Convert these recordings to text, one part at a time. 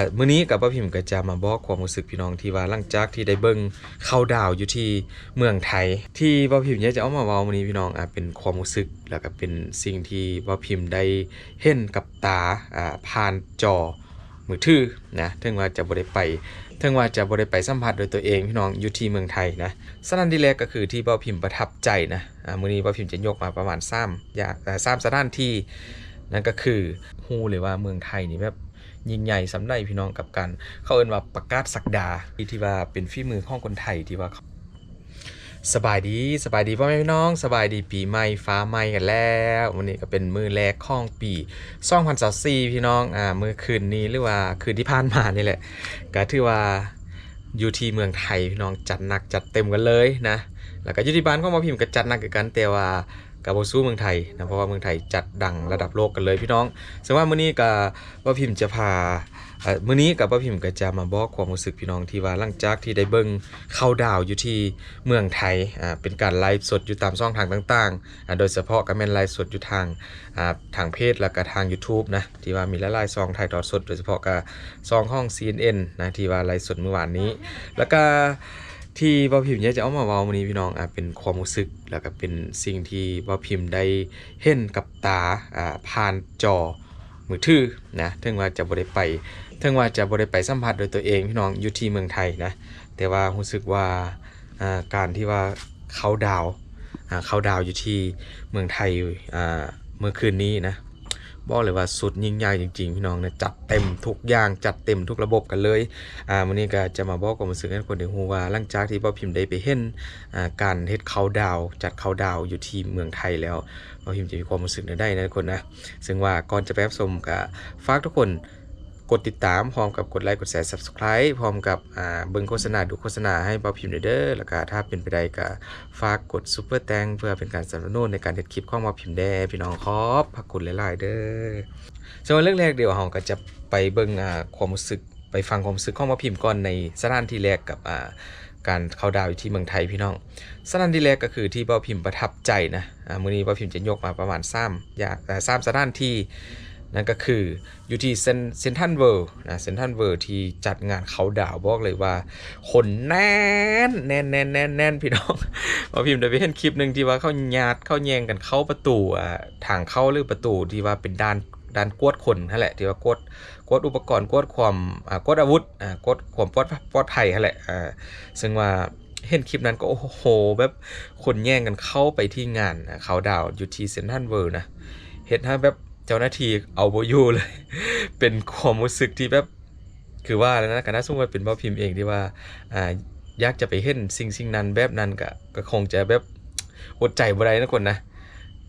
อ่อมื้อนี้กับป้าพิมพ์ก็จะมาบอกความรู้สึกพี่น้องที่ว่าหลังจากที่ได้เบิ่งเข้าดาวอยู่ที่เมืองไทย ที่ป้าพิมพ์อยากจะเอามาเว้ามื้อนี้พี่น้องอะเป็นความรู้สึกแล้วก็เป็นสิ่งที่ป้าพิมพ์ได้เห็นกับตาอ่าผ่านจอมือถือนะถึงว่าจะบ่ได้ไปถึงว่าจะบ่ได้ไปสัมผัสโดยตัวเองพี่น้องอยู่ที่เมืองไทยนะสถานที่แรกก็คือที่ป้าพิมพ์ประทับใจนะอ่ามื้อนี้ป้าพิมพ์จะยกมาประมาณ3อย่างอ่าสามสถานที่นั่นก็คือฮู้เลยว่าเมืองไทยนี่แบบ ยิ่งใหญ่สำได้พี่น้องกับกันเขาเอิ้นว่าประกาศสักดาที่ว่าเป็นฝีมือของคนไทยที่ว่าสบายดีสบายดีพ่อแม่พี่น้อง สบายดีปีใหม่ฟ้าใหม่กันแล้ววันนี้ก็เป็นมือแรกของปี2024พี่น้องอ่ามือคืนนี้หรือว่าคืนที่ผ่านมานี่แหละก็ถือว่าอยู่ที่เมืองไทยพี่น้องจัดหนักจัดเต็มกันเลยนะแล้วก็ยุติบ้านของมาพิมพ์ก็จัดหนักกันแต่ว่า กับโบสู้เมืองไทยนะเพราะว่าเมืองไทยจัดดังระดับโลกกันเลยพี่น้องซึ่งว่ามื้อนี้กับว่าพิมพ์จะพาเอ่อมื้อนี้กับว่าพิมพ์ก็จะมาบอกความรู้สึกพี่น้องที่ว่าหลังจากที่ได้เบิ่งเข้าดาวอยู่ที่เมืองไทยอ่าเป็นการไลฟ์สดอยู่ตามช่องทางต่างๆอ่าโดยเฉพาะก็แม่นไลฟ์สดอยู่ทางอ่าทางเพจแล้วก็ทาง YouTube นะที่ว่ามีหลายๆซองถ่ายทอดสด โดยเฉพาะกับซองห้อง CNN นะที่ว่าไลฟ์สดเมื่อวานนี้ แล้วก็ ที่บ่าวพิมพ์อยากจะเอามาเว้าวันนี้พี่น้องอะเป็นความรู้สึกแล้วก็เป็นสิ่งที่บ่าวพิมพ์ได้เห็นกับตาอ่าผ่านจอมือถือนะถึงว่าจะบ่ได้ไปถึงว่าจะบ่ได้ไปสัมผัสโดยตัวเองพี่น้องอยู่ที่เมืองไทยนะแต่ว่ารู้สึกว่าอ่าการที่ว่าเขาดาวอ่าเขาดาวอยู่ที่เมืองไทยอ่าเมื่อคืนนี้นะ บอกเลยว่าสุดยิ่งใหญ่จริงๆ พี่น้องนะจัดเต็มทุกอย่างจัดเต็มทุกระบบกันเลยอ่าวันนี้ก็จะมาบอกความรู้สึกให้คนได้ฮู้ว่าหลังจากที่พ่อพิมพ์ได้ไปเห็นอ่าการเฮ็ดเขาดาว จัดเขาดาวอยู่ที่เมืองไทยแล้วพ่อพิมพ์จะมีความรู้สึกได้นะทุกคนนะซึ่งว่าก่อนจะไปรับชมก็ฝากทุกคน กดติดตามพร้อมกับกดไลค์กดแชร์ subscribe พร้อมกับเบิ่งโฆษณาดูโฆษณาให้พ่อพิมพ์เด้อแล้วก็ถ้าเป็นไปได้ก็ฝากกดซุปเปอร์แตงเพื่อเป็นการสนับสนุนในการเฮ็ดคลิปของพ่อพิมพ์แด้พี่น้องขอบพระคุณหลายๆเด้อส่วนเรื่องแรกเดี๋ยวเราก็จะไปเบิ่งความรู้สึกไปฟังความรู้สึกของมาพิมพ์ก่อนในสถานที่แรกกับการเข้าดาวอยู่ที่เมืองไทยพี่น้องสถานที่แรกก็คือที่เบ้าพิมพ์ประทับใจนะอ่ามื้อนี้เบ้าพิมพ์จะยกมาประมาณ3อย่างอ่สามสถานที่ นั่นก็คืออยู่ที่เซนเซนทันเวิลด์นะเซนทันเวิลด์ที่จัดงานเขาดาวบอกเลยว่า คนแน่นแน่นแน่นแน่นแน่นพี่น้องเบ้าพิมพ์ได้ไปเห็นคลิปหนึ่งที่ว่าเขาญาตเขาแย่งกันเข้าประตูอ่าทางเข้าหรือประตูที่ว่าเป็นด้านด้านกวดคนนั่นแหละที่ว่ากวดกวดอุปกรณ์กวดความอ่ากวดอาวุธอ่ากวดความปลอดปลอดภัยนั่นแหละอ่าซึ่งว่าเห็นคลิปนั้นก็โอ้โหแบบคนแย่งกันเข้าไปที่งานเขาดาวอยู่ที่เซนทรัลเวิลด์นะเห็นถ้าแบบ เจ้าหน้าที่เอาโบยู่เลย เป็นความรู้สึกที่แบบคือว่าแล้วนะกันนะสมมติว่าเป็นบ่าวพิมพ์เองที่ว่าอ่าอยากจะไปเห็นสิ่งสิ่งนั้นแบบนั้นก็ก็คงจะแบบอดใจบ่ได้นะคนนะ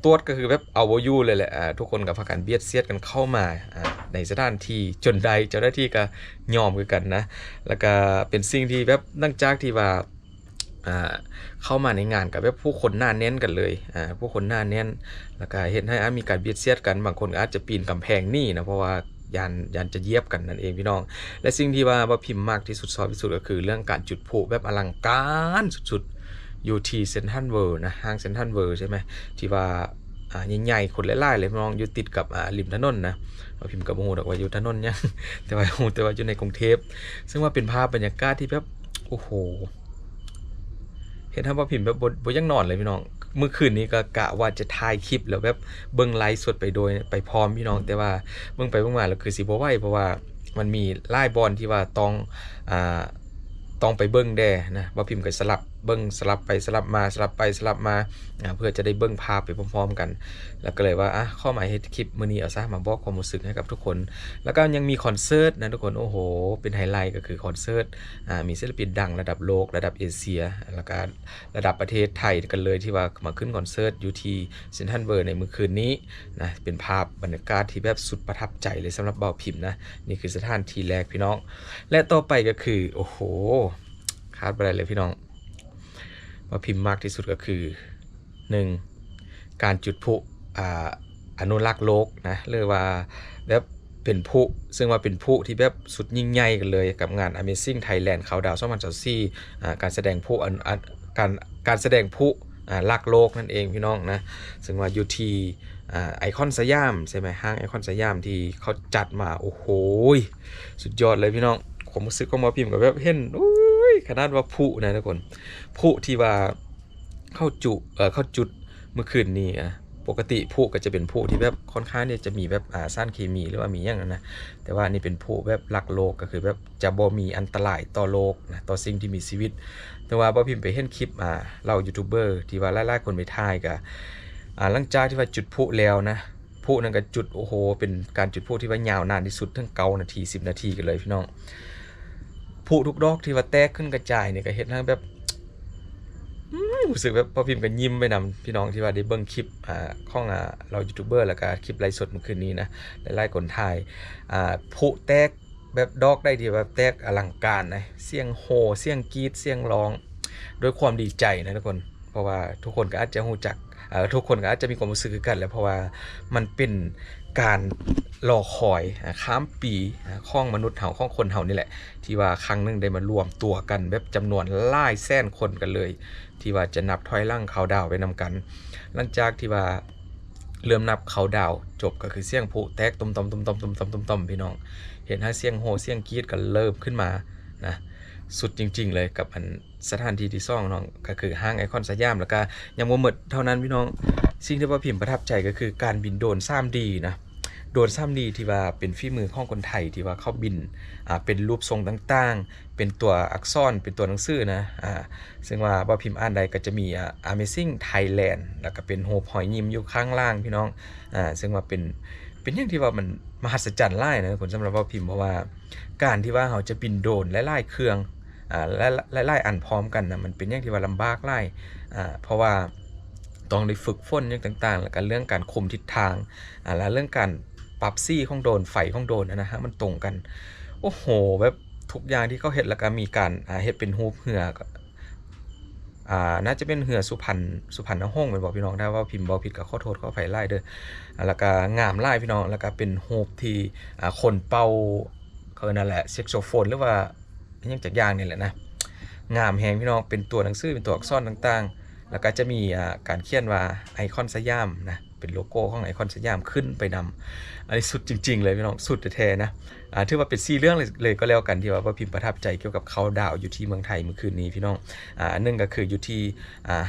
ตัวก็คือแบบเอาโบยูเลยแหละอ่าทุกคนกับพากันเบียดเสียดกันเข้ามาอ่าในสถานที่จนใดเจ้าหน้าที่ก็ยอมกันนะ แล้วก็เป็นสิ่งที่แบบนั่งจากที่ว่า เข้ามาในงานกับแบบผู้คนหน้าแน่นกันเลยอ่าผู้คนหน้าแน่นแล้วก็เห็นให้อะมีการเบียดเสียดกันบางคนอาจจะปีนกำแพงหนี่นะเพราะว่ายานยานจะเยียบกันนั่นเองพี่น้อง และสิ่งที่ว่าว่าพิมพ์มากที่สุดชอบที่สุดก็คือเรื่องการจุดพลุแบบอลังการสุดๆอยู่ที่เซนทรัลเวิลด์นะห้างเซนทรัลเวิลด์ใช่ไหมที่ว่าใหญ่ๆคนหลายๆเลยมองอยู่ติดกับริมถนนนะว่าพิมพ์กับโมโหดอกว่าอยู่ถนนยังแต่ว่าฮู้แต่ว่าอยู่ในกรุงเทพซึ่งว่าเป็นภาพบรรยากาศที่แบบโอ้โห เห็นท่านว่าพิมพ์แบบบบ่ยังนอนเลยพี่น้องเมื่อคืนนี้ก็กะว่าจะถ่ายคลิปแล้วแบบเบิ้งไลฟ์สดไปโดยไปพร้อมพี่น้องแต่ว่าเบิ้งไปเบิ้งมาแล้วคือสิบ่ไหวเพราะว่ามันมีไล่บอลที่ว่าต้องอ่าต้องไปเบิ้งแด่นะว่าพิมพ์ก็สลับ เบิ้งสลับไปสลับมาสลับไปสลับมาเพื่อจะได้เบิ้งภาพไปพร้อมๆกัน แล้วก็เลยว่าอะข้อหมายให้คลิปมือนี้เอาซะมาบอกความรู้สึกให้กับทุกคน แล้วก็ยังมีคอนเสิร์ตนะทุกคนโอ้โห เป็นไฮไลท์ก็คือคอนเสิร์ตมีศิลปินดังระดับโลกระดับเอเชีย แล้วก็ระดับประเทศไทยกันเลยที่ว่ามาขึ้นคอนเสิร์ตยูทีเซนทรัลเวิร์ในเมื่อคืนนี้นะเป็นภาพบรรยากาศที่แบบสุดประทับใจเลยสำหรับเบาพิมพ์นะนี่คือสถานที่แรกพี่น้อง และต่อไปก็คือโอ้โหคาดไปได้เลยพี่น้อง เบาพิมพ์มากที่สุดก็คือหนึ่งการจุดพุออนุรักษ์โลกนะเรียกว่าแบบเป็นผู้ซึ่งว่าเป็นผู้ที่แบบสุดยิ่งใหญ่กันเลยกับงาน Amazing Thailand เขาดาว2024อ่าการแสดงผู้การการแสดงผู้ลักโลกนั่นเองพี่น้องนะซึ่งว่าอยู่ที่ไอคอนสยามใช่ไหมห้างไอคอนสยามที่เขาจัดมา โอ้โห สุดยอดเลยพี่น้องผมรู้สึกก็มาพิมพ์กับแบบเห็นอุ้ ขนาดว่าผู้นะทุกคนผู้ที่ว่าเข้าจุเออเข้าจุดเมื่อคืนนี้อะปกติผู้ก็จะเป็นผู้ที่แบบค่อนข้างเนี่ยจะมีแบบอ่าสารเคมีหรือว่ามีอย่างนั้นนะแต่ว่านี่เป็นผู้แบบรักโลกก็คือแบบจะบ่มีอันตรายต่อโลกนะต่อสิ่งที่มีชีวิต แต่ว่าบ่พิมพ์ไปเห็นคลิปอ่าเรายูทูบเบอร์ที่ว่าหลายๆคนไปถ่ายกับอ่าหลังจากที่ว่าจุดพลุแล้วนะพลุนั่นก็จุดโอ้โหเป็นการจุดพลุที่ว่ายาวนานที่สุดทั้งเก้านาทีสิบนาทีกันเลยพี่น้อง พลุทุกดอกที่ว่าแตกขึ้นกระจายเนี่ยก็เห็นทั้งแบบรู้สึกแบบพอพิมพ์กันยิ้มไปนำพี่น้องที่ว่าได้เบิ่งคลิปอ่าของอ่าเรายูทูบเบอร์แล้วก็คลิปไลฟ์สดเมื่อคืนนี้นะหลายๆคนถ่ายอ่าพลุแตกแบบดอกได้ที่แบบแตกอลังการนะเสียงโหเสียงกรีดเสียงร้อง ด้วยความดีใจนะทุกคน เพราะว่าทุกคนก็อาจจะหูจัก ทุกคนก็อาจจะมีความรู้สึกกันแหล้วเพราะว่ามันเป็นการรอคอยข้ามปีอ่าของมนุษย์เฮาข้องคนเฮานี่แหละ ที่ว่าครั้งหนึงได้มารวมตัวกันแบบจำนวนหลายแสนคนกันเลย ที่ว่าจะนับถอยหล่างเขาดาวไปนำกัน หลังจากที่ว่าเริ่มนับเขาดาวจบก็คือเสียงผู้แตกตุ่มตอมตุ่มตอมตุ่มตอมตุมตอมพี่น้อง เห็นให้เสียงโหเสียงกรีดกันเริ่มขึ้นมานะ สุดจริง ๆ เลยกับอันสถานที่ที่ซ่องน้องก็คือห้างไอคอนสยามแล้วก็ยังบ่หมดเท่านั้นพี่น้องสิ่งที่ว่าพิมพ์ประทับใจก็คือการบินโดรน 3D นะโดรน 3D ที่ว่าเป็นฝีมือของคนไทยที่ว่าเขาบินอ่าเป็นรูปทรงต่างๆ เป็นตัวอักษรเป็นตัวหนังสือนะอ่าซึ่งว่าว่าพิมพ์อ่านใดก็จะมีอ่า Amazing Thailand แล้วก็เป็นโฮปหอยยิ้มอยู่ข้างล่างพี่น้องอ่าซึ่งว่าเป็นเป็นอย่างที่ว่ามันมหัศจรรย์ไล่นะผลสำหรับว่าพิมพ์เพราะว่า การที่ว่าเขาจะบินโดนและไล่เครื่อง ไล่อันพร้อมกันนะมันเป็นอย่างที่ว่าลำบากไล่อ่าเพราะว่าต้องได้ฝึกฝนอย่างต่างๆ แล้วก็เรื่องการคุมทิศทางอ่าแล้วเรื่องการปรับซี่ของโดนไฟของโดนนะฮะมันตรงกัน โอ้โหแบบทุกอย่างที่เขาเห็ดแล้วก็มีการเห็ดเป็นฮูปเหือกอ่าน่าจะเป็นเหือสุพรรณสุพรรณห้องไปบอกพี่น้องได้ว่าพิมพ์บอผิดกับข้อโทษข้อไฟไล่เด้อแล้วก็งามไล่พี่น้องแล้วก็เป็นฮูปที่คนเป่าเขาเรียกนั่นแหละเซ็กโซโฟนหรือว่า ยังจากยางนี่แหละนะงามแหงพี่น้องเป็นตัวหนังสือเป็นตัวอักษรต่างๆ แล้วก็จะมีการเขียนว่าไอคอนสยามนะเป็นโลโก้ของไอคอนสยามขึ้นไปนำอันนี้สุดจริง ๆ เลยพี่น้องสุดแท้นะถือว่าเป็นซีเรื่องเลยเลยก็แล้วกันที่ว่าพิมพ์ประทับใจเกี่ยวกับเขาดาวอยู่ที่เมืองไทยเมื่อคืนนี้พี่น้องอ่าหนึ่งก็คืออยู่ที่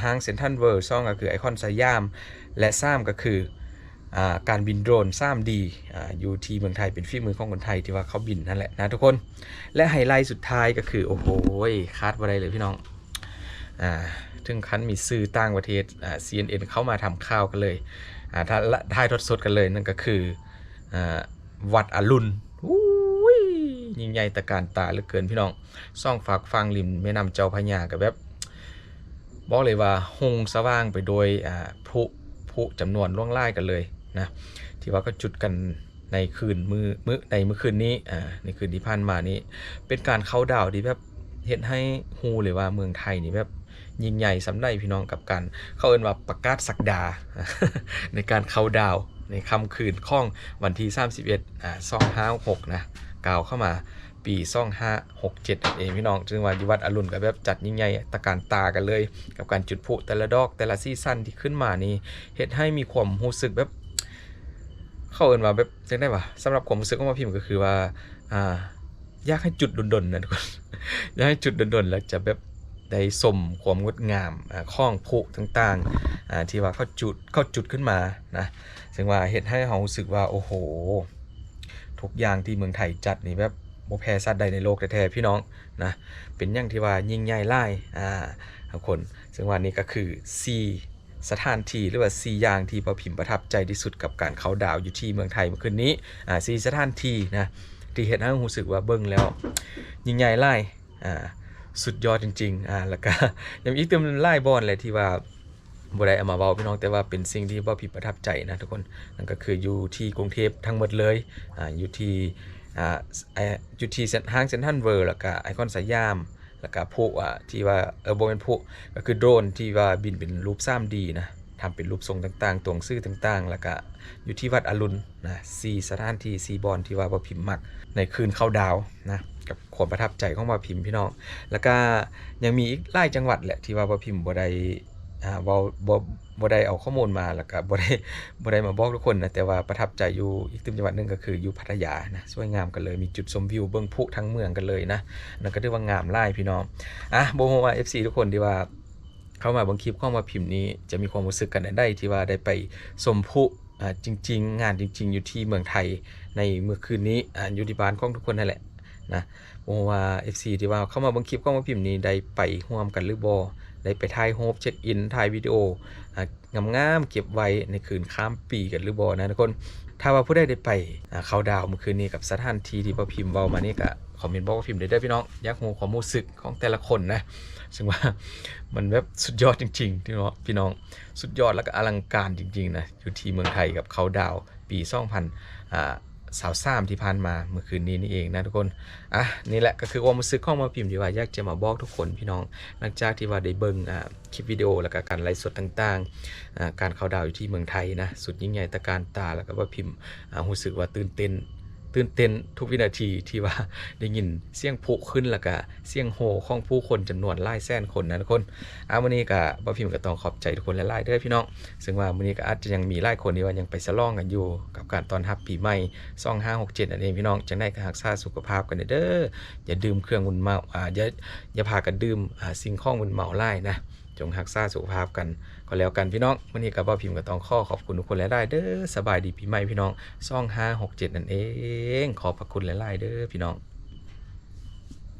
ห้างเซ็นทรัลเวิลด์ซองก็คือไอคอนสยาม และสามก็คือ การบินโดรน 3D อ่าอยู่ที่เมืองไทยเป็นฝีมือของคนไทยที่ว่าเขาบินนั่นแหละนะทุกคน และไฮไลท์สุดท้ายก็คือ โอ้โหคาดว่าไรเลยพี่น้องอ่าถึงขั้นมีสื่อต่างประเทศ CNN เข้ามาทำข่าวกันเลยอ่าถ้าถ่ายทอดสดกันเลยนั่นก็คืออ่าวัดอรุณอุ้ยยิ่งใหญ่ตะการตาเหลือเกินพี่น้องซ่องฝากฟังริมแม่น้ำเจ้าพระยากับแบบบอกเลยว่าหงสว่างไปโดยอ่าพลุพลุจำนวนล่วงไล่กันเลย นะที่ว่าก็จุดกันในคืนมือมือในเมื่อคืนนี้อ่าในคืนที่ผ่านมานี้ เป็นการเข้าดาวที่แบบเห็นให้ฮูเลยว่าเมืองไทยนี่แบบยิ่งใหญ่สำได้พี่น้องกับการเข้าเอินว่าประกาศสักดา ในการเข้าดาวในค่ำคืนข้องวันที่ 31อ่าซ่องห้าหกนะกล่าวเข้ามาปีซ่องห้าหกเจ็ดเองพี่น้องจึงว่ายู่วัดอรุณกับแบบจัดยิ่งใหญ่ตะการตากันเลย กับการจุดพุแต่ละดอกแต่ละซีซั่นที่ขึ้นมานี่เฮ็ดให้มีความรู้สึกแบบ เข้าเอินว่าแบบจังได้ปะสำหรับความรู้สึกของมาพิมพ์ก็คือว่า อ่า อยากให้จุดดนๆนะทุกคนอยากให้จุดดนๆแล้วจะแบบได้สมความงดงามอ่าข้องผุต่างๆอ่าที่ว่าเขาจุดเขาจุดขึ้นมานะซึ่งว่าเห็นให้เรารู้สึกว่าโอ้โห ทุกอย่างที่เมืองไทยจัดนี่แบบโมแพ้สัตใดในโลกแท้ๆพี่น้องนะเป็นอย่างที่ว่ายิ่งใหญ่ไล่อ่าทุกคน ซึ่งว่านี่ก็คือ C สถานที่หรือว่าซีอย่างที่พอพิมพ์ประทับใจที่สุดกับการเขาดาวอยู่ที่เมืองไทยเมื่อคืนนี้อ่าซีสถานที่นะที่เห็นให้รู้สึกว่าเบิ่งแล้วยิ่งใหญ่ไล่อ่าสุดยอดจริงๆอ่าแล้วก็ยังอีกเติมไล่บอลเลยที่ว่าบ่ได้เอามาเว้าพี่น้องแต่ว่าเป็นสิ่งที่บ่ผิดประทับใจนะทุกคนนั่นก็คืออยู่ที่กรุงเทพทั้งหมดเลยอ่าอยู่ที่อ่าอยู่ที่เซ็นห้างเซ็นทรัลเวิลด์แล้วก็ไอคอนสยาม แล้วก็พวกอะที่ว่าเออโบเป็นพวกก็คือโดรนที่ว่าบินเป็นรูป 3D นะทำเป็นรูปทรงต่างๆ ตวงซื่อต่างๆ แล้วก็อยู่ที่วัดอรุณนะซีสถานที่ซีบอลที่ว่าบ่พิมพ์มักในคืนเข้าดาวนะกับความประทับใจของบ่พิมพ์พี่น้อง แล้วก็ยังมีอีกหลายจังหวัดแหละที่ว่าบ่พิมพ์บ่ได้ อ่าบ่บ่บ่ได้เอาข้อมูลมาแล้วก็บ่ได้บ่ได้มาบอกทุกคนนะแต่ว่าประทับใจอยู่อีกตึมจังหวัดหนึงก็คืออยู่พัทยานะสวยงามกันเลยมีจุดชมวิวเบื้องพุทั้งเมืองกันเลยนะนั่นก็เรียกว่างามหลายพี่น้องอะบ่ฮู้ว่า FC ทุกคนที่ว่าเข้ามาบางคลิปเข้ามาพิมพ์นี้จะมีความรู้สึกกันได้ที่ว่าได้ไปสมพุอ่าจริง ๆ งานจริง ๆ อยู่ที่เมืองไทยในเมื่อคืนนี้อ่ายู่ที่บ้านของทุกคนนั่นแหละนะโอว่า FC ที่ว่าเข้ามาบางคลิปเข้ามาพิมพ์นี้ได้ไปร่วมกันหรือบ่ ได้ไปถ่ายโฮปเช็คอินถ่ายวิดีโองามๆเก็บไว้ในคืนข้ามปีกันหรือบ่นะทุกคนถ้าว่าผู้ใดได้ไปเขาดาวเมื่อคืนนี้กับสถานที่ที่บ่พิมพ์เว้ามานี่ก็คอมเมนต์บอกว่าพิมพ์ได้เด้พี่น้องอยากรู้ความรู้สึกของแต่ละคนนะซึ่งว่ามันแบบสุดยอดจริงๆพี่น้องพี่น้องสุดยอดแล้วก็อลังการจริงๆนะอยู่ที่เมืองไทยกับเขาดาวน์ปี 2000อ่า สาวซ้ำที่ผ่านมาเมื่อคืนนี้นี่เองนะทุกคน อะนี่แหละก็คือความรู้สึกของมาพิมพ์ที่ว่าอยากจะมาบอกทุกคนพี่น้องหลังจากที่ว่าได้เบิ่งอ่าคลิปวิดีโอแล้วก็การไลฟ์สดต่างๆอ่าการเขาดาวอยู่ที่เมืองไทยนะสุดยิ่งใหญ่ตะการตาแล้วก็ว่าพิมพ์อ่ารู้สึกว่าตื่นเต้นตื่นเต้นทุกวินาทีที่ว่าได้ยินเสียงผุขึ้นแล้วก็เสียงโห่ของผู้คนจำนวนหลายแสนคนนะทุกคนอาวันนี้ก็บ่พิมพ์ก็ต้องขอบใจทุกคนหลายๆเด้อพี่น้อง ซึ่งว่าวันนี้ก็อาจจะยังมีหลายคนที่ว่ายังไปสลองกันอยู่ กับการตอนรับปีใหม่2567นั่นเองพี่น้องจังได้การักษาสุขภาพกันเด้ออย่าดื่มเครื่องมึนเมาอ่าอย่าอย่าพากันดื่มอ่าสิ่งข้องมึนเมาไล่นะจงหักษาสุขภาพกันก็แล้วกันพี่น้องวันนี้กับบ่พิมพ์ก็ต้องข้อขอบคุณทุกคนและได้เด้อสบายดีปีใหม่พี่น้อง2567นั่นเอง ขอบพระคุณแลายๆเด้อพี่น้อง